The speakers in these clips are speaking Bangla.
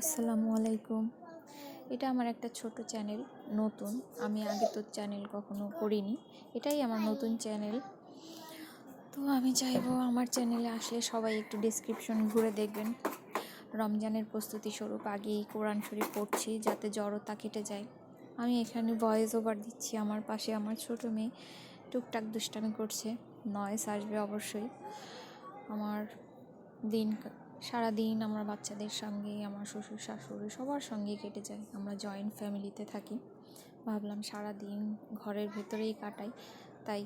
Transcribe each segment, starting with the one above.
আসসালামু আলাইকুম। এটা আমার একটা ছোট চ্যানেল, নতুন। আমি আগে তো চ্যানেল কখনো করিনি, এটাই আমার নতুন চ্যানেল। তো আমি চাইব আমার চ্যানেলে আসলে সবাই একটু ডিসক্রিপশন ঘুরে দেখবেন। রমজানের প্রস্তুতি স্বরূপ, আগেই কোরআন শরীফ পড়ছি যাতে জড়তা কেটে যায়। আমি এখানে ভয়েস ওভার দিচ্ছি, আমার পাশে আমার ছোট মেয়ে টুকটাক দুষ্টামি করছে নয়েস আসবে অবশ্যই। আমার দিন সারা দিন আমরা বাচ্চাদের সঙ্গে আমার শ্বশুর, শাশুড়ি সবার সঙ্গে কেটে যায় আমরা জয়েন্ট ফ্যামিলিতে থাকি। ভাবলাম সারা দিন ঘরের ভেতরেই কাটাই। তাই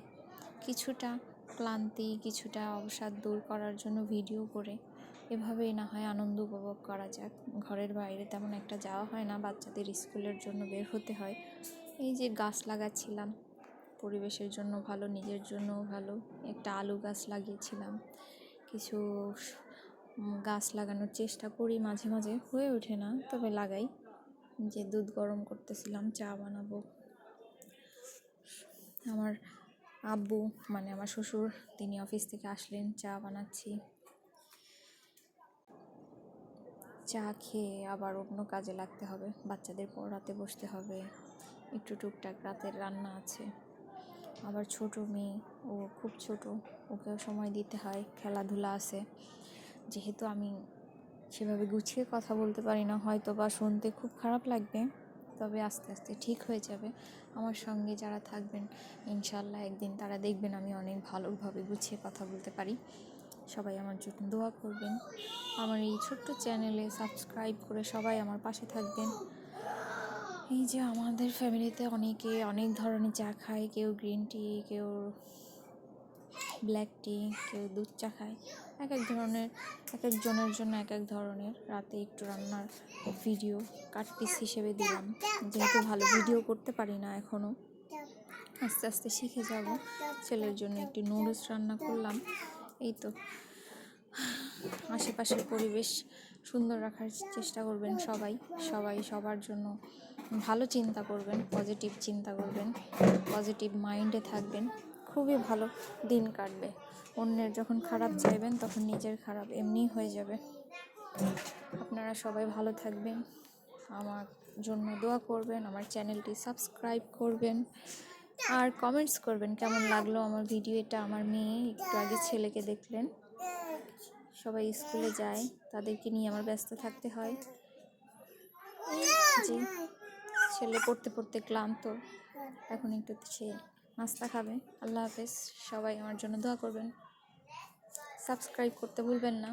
কিছুটা ক্লান্তি, কিছুটা অবসাদ দূর করার জন্য ভিডিও করে এভাবেই না হয় আনন্দ উপভোগ করা যাক। ঘরের বাইরে তেমন একটা যাওয়া হয় না, বাচ্চাদের স্কুলের জন্য বের হতে হয়। এই যে গাছ লাগাচ্ছিলাম, পরিবেশের জন্য ভালো, নিজের জন্যও ভালো একটা আলু গাছ লাগিয়েছিলাম। কিছু গাছ লাগানোর চেষ্টা করি মাঝে মাঝে, হয়ে ওঠে না, তবে লাগাই। যে দুধ গরম করতেছিলাম, চা বানাবো। আমার আব্বু মানে আমার শ্বশুর, তিনি অফিস থেকে আসলেন, চা বানাচ্ছি। চা খেয়ে আবার অন্য কাজে লাগতে হবে, বাচ্চাদের পড়াতে বসতে হবে। একটু টুকটাক রাতের রান্না আছে। আবার ছোট মেয়ে, ও খুব ছোট, ওকেও সময় দিতে হয়, খেলাধুলা আছে। যেহেতু আমি সেভাবে গুছিয়ে কথা বলতে পারি না হয়তো বা শুনতে খুব খারাপ লাগবে, তবে আস্তে আস্তে ঠিক হয়ে যাবে। আমার সঙ্গে যারা থাকবেন ইনশাল্লাহ একদিন তারা দেখবেন আমি অনেক ভালোভাবে গুছিয়ে কথা বলতে পারি। সবাই আমার জন্য দোয়া করবেন। আমার এই ছোট্ট চ্যানেলে সাবস্ক্রাইব করে সবাই আমার পাশে থাকবেন। এই যে আমাদের ফ্যামিলিতে অনেকে অনেক ধরনের চা খায়, কেউ গ্রিন টি কেউ ব্ল্যাক টি, কেউ দুধ চা খায়। এক এক ধরনের এক একজনের জন্য এক এক ধরনের। রাতে একটু রান্নার ভিডিও কাট পিস হিসেবে দিলাম। যেহেতু ভালো ভিডিও করতে পারি না এখনও আস্তে আস্তে শিখে যাব। ছেলের জন্য একটি নুডলস রান্না করলাম। এই তো। আশেপাশের পরিবেশ সুন্দর রাখার চেষ্টা করবেন সবাই। সবাই সবার জন্য ভালো চিন্তা করবেন পজিটিভ চিন্তা করবেন পজিটিভ মাইন্ডে থাকবেন। খুবই ভালো দিন কাটবে। অন্যের যখন খারাপ চাইবেন, তখন নিজের খারাপ এমনিই হয়ে যাবে। আপনারা সবাই ভালো থাকবেন। আমার জন্য দোয়া করবেন, আমার চ্যানেলটি সাবস্ক্রাইব করবেন আর কমেন্টস করবেন, কেমন লাগল আমার ভিডিও এটা আমার মেয়ে একটু আগে ছেলেকে দেখলেন। সবাই স্কুলে যায়, তাদেরকে নিয়ে আমার ব্যস্ত থাকতে হয়। জি ছেলে পড়তে পড়তে ক্লান্ত, এখন একটু সে নাস্তা খাবে। আল্লাহ হাফেজ। সবাই আমার জন্য দোয়া করবেন। সাবস্ক্রাইব করতে ভুলবেন না।